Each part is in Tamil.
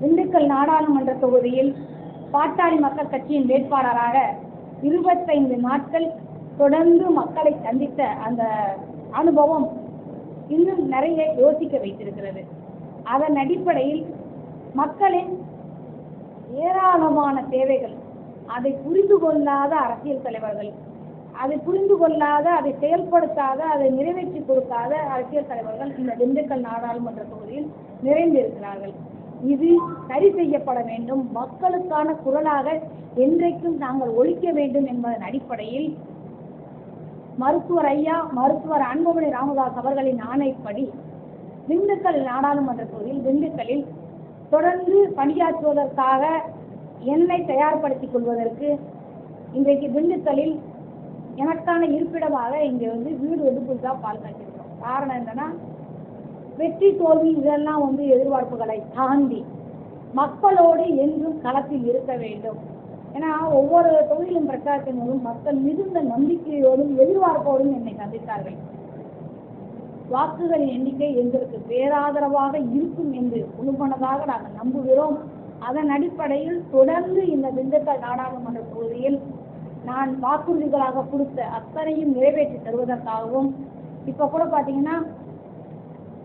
திண்டுக்கல் நாடாளுமன்ற தொகுதியில் பாட்டாளி மக்கள் கட்சியின் வேட்பாளராக இருபத்தைந்து நாட்கள் தொடர்ந்து மக்களை சந்தித்த அந்த அனுபவம் இன்னும் நிறைய யோசிக்க வைத்திருக்கிறது. அதன் அடிப்படையில் மக்களின் ஏராளமான தேவைகள் அதை புரிந்து கொள்ளாத அரசியல் தலைவர்கள் அதை புரிந்து கொள்ளாத அதை செயல்படுத்தாத அதை நிறைவேற்றி கொடுக்காத அரசியல் தலைவர்கள் இந்த திண்டுக்கல் நாடாளுமன்ற தொகுதியில் நிறைந்திருக்கிறார்கள். இது சரி செய்யப்பட வேண்டும். மக்களுக்கான குரலாக என்றைக்கும் நாங்கள் ஒழிக்க வேண்டும் என்பதன் அடிப்படையில் மருத்துவர் ஐயா மருத்துவர் அன்புமணி ராமதாஸ் அவர்களின் ஆணைப்படி திண்டுக்கல் நாடாளுமன்ற தொகுதியில் திண்டுக்கலில் தொடர்ந்து பணியாற்றுவதற்காக என்னை தயார்படுத்திக் கொள்வதற்கு இன்றைக்கு திண்டுக்கல்லில் எனக்கான இருப்பிடமாக இங்கே வந்து வீடு வந்து புதுசாக பால் காய்ச்சிருக்கோம் காரணம் என்னன்னா வெற்றி தோல்வி இதெல்லாம் வந்து எதிர்பார்ப்புகளை தாண்டி மக்களோடு என்றும் களத்தில் இருக்க வேண்டும். ஏன்னா ஒவ்வொரு தொழிலும் பிரச்சாரத்தின் மக்கள் மிகுந்த நம்பிக்கையோடும் எதிர்பார்ப்போடும் என்னை சந்தித்தார்கள். வாக்குகளின் எண்ணிக்கை எங்களுக்கு பேராதரவாக இருக்கும் என்று முழுமனதாக நாங்கள் நம்புகிறோம். அதன் அடிப்படையில் தொடர்ந்து இந்த திண்டுக்கல் நாடாளுமன்ற தொகுதியில் நான் வாக்குறுதிகளாக கொடுத்த அத்தனையும் நிறைவேற்றி தருவதற்காகவும் இப்ப கூட பாத்தீங்கன்னா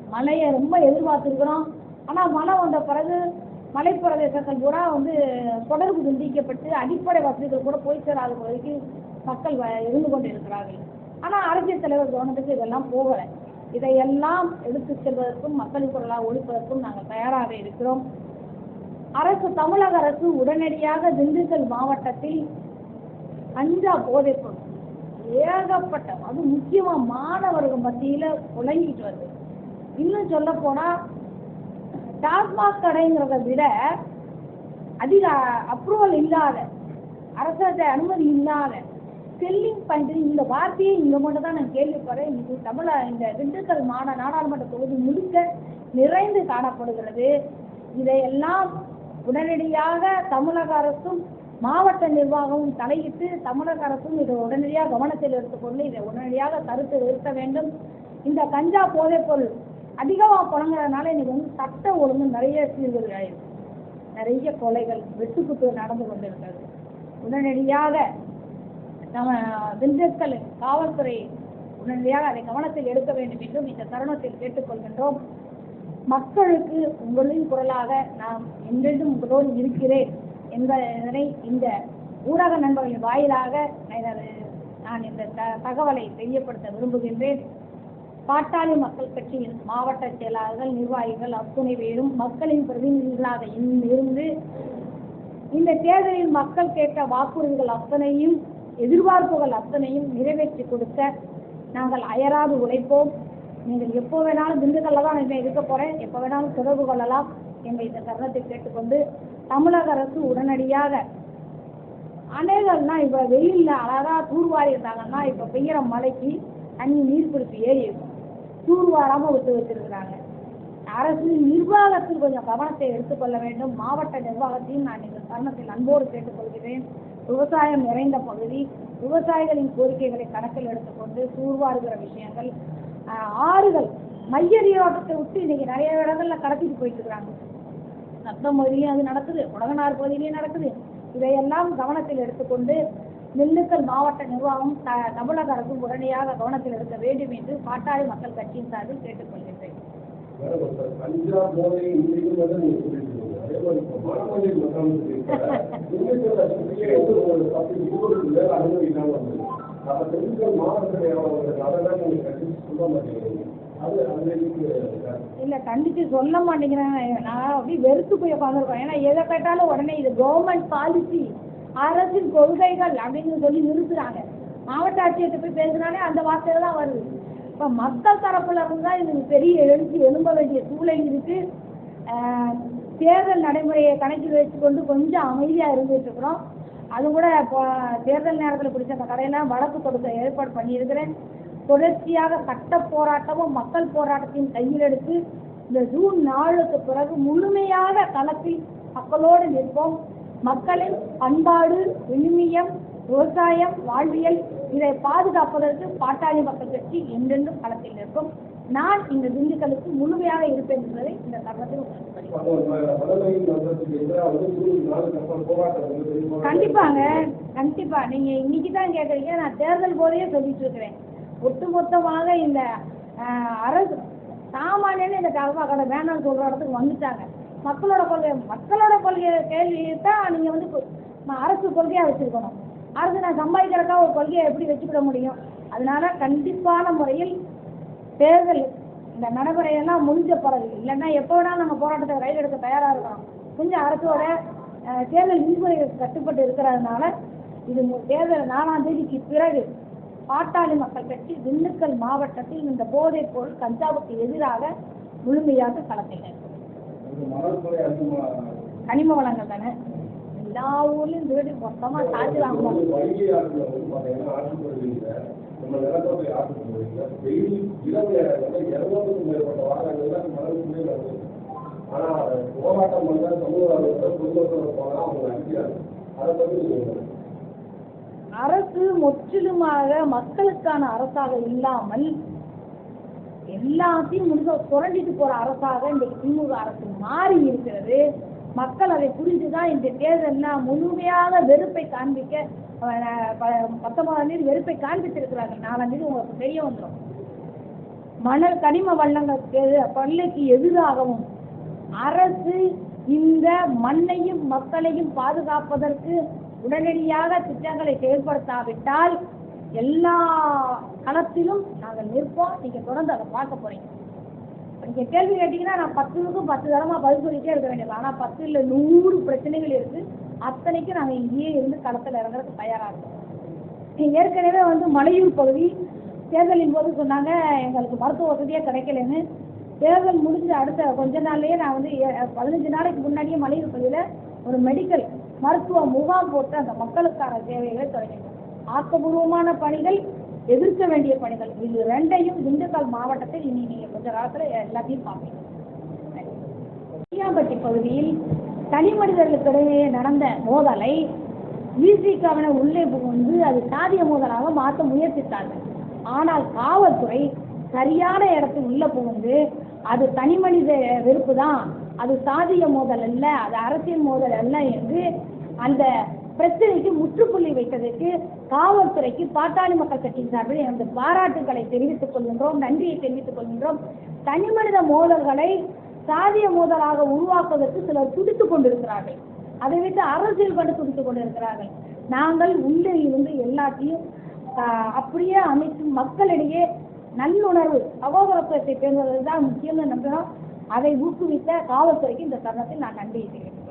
மழையை ரொம்ப எதிர்பார்த்திருக்கிறோம். ஆனா மழை வந்த பிறகு மலைப்பிரதேசங்கள் பூரா வந்து தொடர்பு துண்டிக்கப்பட்டு அடிப்படை வசதிகள் கூட போய் சேராத பகுதிக்கு மக்கள் வ- இருந்து கொண்டு இருக்கிறார்கள் ஆனா அரசியல் தலைவர் கவனத்துக்கு இதெல்லாம் போகல. இதையெல்லாம் எடுத்து செல்வதற்கும் மக்கள் குரலாக ஒழிப்பதற்கும் நாங்கள் தயாராக இருக்கிறோம். அரசு தமிழக அரசு உடனடியாக திண்டுக்கல் மாவட்டத்தில் கஞ்சா போதைப்பொருள். ஏகப்பட்ட அது முக்கியமா மாணவர்கள் மத்தியில புழங்கிட்டு வருது. இன்னும் சொல்ல போனா டாஸ்மாக் கடைங்கிறத விட அதிக அப்ரூவல் இல்லாத அரசாங்கத்தை அனுமதி இல்லாத செல்லிங் பண்றது இந்த வார்த்தையை இங்க மட்டும் தான் நான் கேள்விப்படுறேன். இது தமிழ இந்த திண்டுக்கல் மாட நாடாளுமன்ற தொகுதி முழுக்க நிறைந்து காணப்படுகிறது. இதையெல்லாம் உடனடியாக தமிழக அரசும் மாவட்ட நிர்வாகமும் தலையிட்டு தமிழக அரசும் இதை உடனடியாக கவனத்தில் எடுத்துக்கொண்டு இதை உடனடியாக தடுத்து நிறுத்த வேண்டும். இந்த கஞ்சா போதைப் பொருள் அதிகமாக புழங்குறதுனால இன்னைக்கு வந்து சட்ட ஒழுங்கு நிறைய சீர்கேடு ஆயிருக்கு. நிறைய கொலைகள் வெட்டுக்குத்து நடந்து கொண்டிருக்கிறது. உடனடியாக நம்ம திண்டுக்கல் காவல்துறை உடனடியாக அதை கவனத்தில் எடுக்க வேண்டும் என்றும் இந்த தருணத்தில் கேட்டுக்கொள்கின்றோம் மக்களுக்கு உங்களின் குரலாக நாம் என்றென்றும் உங்களோடு இருக்கிறேன். என்பதனை இந்த ஊடக நண்பர்களின் வாயிலாக எனது நான் இந்த த- தகவலை தெரியப்படுத்த விரும்புகின்றேன். பாட்டாளி மக்கள் கட்சியின் மாவட்ட செயலாளர்கள் நிர்வாகிகள் அத்துணை பேரும் மக்களின் பிரதிநிதிகளாக இருந்து இந்த தேர்தலில் மக்கள் கேட்ட வாக்குறுதிகள் அத்தனையும் எதிர்பார்ப்புகள் அத்தனையும் நிறைவேற்றி கொடுக்க நாங்கள் அயராது உழைப்போம். நீங்கள் எப்போ வேணாலும் திண்டுக்கல்ல தான் இருக்க போறேன். எப்போ வேணாலும் தொடர்பு கொள்ளலாம். எங்கள் இந்த தருணத்தை கேட்டுக்கொண்டு தமிழக அரசு உடனடியாக. அணைகள்னா இப்ப வெயில்ல அழகா தூர்வாரி இருந்தாங்கன்னா இப்ப பெய்யற மழைக்கு தண்ணி நீர்பிடிப்பு ஏறி இருக்கும். தூர்வாராம விட்டு வச்சிருக்கிறாங்க. அரசு நிர்வாகத்தில் கொஞ்சம் கவனத்தை எடுத்துக்கொள்ள வேண்டும். மாவட்ட நிர்வாகத்தையும் நான் இந்த தருணத்தில் அன்போடு கேட்டுக்கொள்கிறேன் விவசாயம் நிறைந்த பகுதி. விவசாயிகளின் கோரிக்கைகளை கணக்கில் எடுத்துக்கொண்டு தூர்வாருகிற விஷயங்கள். ஆறுகள் மைய நீரோட்டத்தை விட்டு இன்னைக்கு நிறைய இடங்கள்ல கடத்திட்டு போயிட்டு இருக்கிறாங்க. நத்தம் பகுதியிலையும் அது நடக்குது. உலகனார் பகுதியிலையும் நடக்குது. இதையெல்லாம் கவனத்தில் எடுத்துக்கொண்டு நெல்லுக்கல் மாவட்ட நிர்வாகம் த- தமிழக அரசும் உடனடியாக கவனத்தில் எடுக்க வேண்டும் என்று பாட்டாளி மக்கள் கட்சியின் சார்பில் கேட்டுக்கொள்கின்றேன். மாவட்டத்தில் அதெல்லாம் சொல்ல இல்ல கண்டிச்சு சொல்ல மாட்டேங்கிறேன் நான் அப்படி வெறுத்து போய் உட்காந்துருக்கோம். ஏன்னா எதை கேட்டாலும் உடனே இது கவர்மெண்ட் பாலிசி அரசின் கொள்கைகள் அப்படின்னு சொல்லி நிறுத்துறாங்க. மாவட்ட ஆட்சியர்கிட்ட போய் பேசுனாலே அந்த வார்த்தை தான் வருது. இப்ப மக்கள் தரப்புல இருந்து தான் இது பெரிய எழுச்சி எழும்ப வேண்டிய சூழல் இருக்கு. தேர்தல் நடைமுறையை கணக்கில் வச்சுக்கொண்டு கொஞ்சம் அமைதியா இருந்துட்டு இருக்கிறோம். அது கூட இப்போ தேர்தல் நேரத்தில் பிடிச்ச அந்த கடையெல்லாம் வழக்கு கொடுக்க ஏற்பாடு பண்ணியிருக்கிறேன். தொடர்ச்சியாக சட்ட போராட்டமும் மக்கள் போராட்டத்தையும் கையில் எடுத்து இந்த ஜூன் நாளுக்கு பிறகு முழுமையாக களத்தில் மக்களோடு நிற்போம். மக்களின் பண்பாடு விழுமியம் விவசாயம் வாழ்வியல் இதை பாதுகாப்பதற்கு பாட்டாளி மக்கள் கட்சி என்றென்றும் களத்தில் இருக்கும் நான் இந்த திண்டுக்கலுக்கு முழுமையாக இருப்பேன் என்பதை இந்த தருணத்தில் கண்டிப்பாங்க கண்டிப்பா. நீங்க இன்னைக்கு தான் கேக்குறீங்க நான் தேர்தல் போதே சொல்லிட்டு இருக்கிறேன். ஒட்டு மொத்தமாக இந்த அரசு சாமானியன்னு இந்த கர்மா கடை வேணாம்னு சொல்ற இடத்துக்கு வந்துட்டாங்க. மக்களோட கொள்கை மக்களோட கொள்கையை கேள்வி தான் நீங்க வந்து அரசு கொள்கையா வச்சிருக்கணும். அரசு நான் சம்பாதிக்கிறக்கா ஒரு கொள்கையை எப்படி வச்சுக்கிட முடியும்? அதனால கண்டிப்பான முறையில் தேர்தல் இந்த நடைமுறையெல்லாம் முடிஞ்ச பிறகு இல்லைன்னா எப்போ வேணாலும் நம்ம போராட்டத்தை ரயில் எடுக்க தயாரா இருக்கிறோம் கொஞ்சம் அரசோட தேர்தல் விதிமுறைகள் கட்டுப்பட்டு இருக்கிறதுனால இது மு- தேர்தல் நாலாம் தேதிக்கு பிறகு பாட்டாளி மக்கள் கட்சி திண்டுக்கல் மாவட்டத்தில் இந்த போதைப் பொருள் கஞ்சாவுக்கு எதிராக முழுமையாக அதிகமாக கனிம வளங்கள் தானே? எல்லா ஊர்லயும் திருடி மொத்தமா ஆனா போராட்டம் பண்ண சமூக பொதுமக்கள் போனா அவங்க அடிக்கிறாங்க அதை பத்தி என்ன நினைக்கிறீங்க? அரசு முற்றிலுமாக மக்களுக்கான அரசாக இல்லாமல் எல்லாத்தையும் முடிஞ்ச புரண்டிட்டு போற அரசாக இன்றைக்கு திமுக அரசு மாறி இருக்கிறது. மக்கள் அதை புரிந்துதான் இந்த தேர்தல்ல முழுமையாக வெறுப்பை காண்பிக்க ப- பத்தொன்பதாம் தேதி வெறுப்பை காண்பித்திருக்கிறார்கள். நாலாம் தேதி உங்களுக்கு தெரிய வந்துடும் மணல் கனிம வள்ளங்கள் பள்ளிக்கு எதிராகவும் அரசு இந்த மண்ணையும் மக்களையும் பாதுகாப்பதற்கு உடனடியாக திட்டங்களை செயல்படுத்தாவிட்டால் எல்லா களத்திலும் நாங்கள் நிற்போம். நீங்க தொடர்ந்து அதை பார்க்க போறீங்க. நீங்க கேள்வி கேட்டீங்கன்னா நான் பத்துக்கும் பத்து தரமா பதில் சொல்லிட்டே இருக்க வேண்டியது ஆனா பத்து இல்ல நூறு பிரச்சனைகள் இருக்கு. அத்தனைக்கும் நாங்க இங்கேயே இருந்து களத்துல இறங்குறதுக்கு தயாரா இருக்கோம். ஏற்கனவே வந்து மலையூர் பகுதி தேர்தலின் போது சொன்னாங்க எங்களுக்கு மருத்துவ வசதியே கிடைக்கலன்னு. தேர்தல் முடிஞ்ச அடுத்த கொஞ்ச நாள்லயே நான் வந்து பதினஞ்சு நாளைக்கு முன்னாடியே மலையூர் பகுதியில ஒரு மெடிக்கல் மருத்துவ முகாம் போட்டு அந்த மக்களுக்கான சேவைகளை தொடங்கினோம். ஆக்கப்பூர்வமான பணிகள் எதிர்க்க வேண்டிய பணிகள் இது ரெண்டையும் திண்டுக்கல் மாவட்டத்தில் இனி நீங்க கொஞ்ச காலத்துல எல்லாத்தையும் பார்ப்பீங்க. ஐயாம்பட்டி பகுதியில் தனி மனிதர்களுக்கிடையே நடந்த மோதலை விசிகாவினர் உள்ளே புகுந்து அது சாதிய மோதலாக மாற்ற முயற்சித்தார்கள். ஆனால் காவல்துறை சரியான இடத்தில் உள்ள புகுந்து அது தனி மனித வெறுப்பு தான். அது சாதிய மோதல் அல்ல அது அரசியல் மோதல் அல்ல என்று அந்த பிரச்சனைக்கு முற்றுப்புள்ளி வைத்ததற்கு காவல்துறைக்கு பாட்டாளி மக்கள் கட்சியின் சார்பில் எனது பாராட்டுகளை தெரிவித்துக் கொள்கின்றோம் நன்றியை தெரிவித்துக் கொள்கின்றோம். தனி மனித மோதல்களை சாதிய மோதலாக உருவாக்குவதற்கு சிலர் துடித்துக் கொண்டிருக்கிறார்கள். அதை விட்டு அரசியல் கண்டு துடித்துக் கொண்டிருக்கிறார்கள். நாங்கள் உள்ளே இருந்து எல்லாத்தையும் அப்படியே அமைத்து மக்களிடையே நல்லுணர்வு சகோதரத்துவத்தை பேணுவதுதான் முக்கியம்னு நம்புகிறோம். அதை ஊக்குவித்த காவல்துறைக்கு இந்த தருணத்தில் நான் நன்றி தெரிவிக்கிறேன்.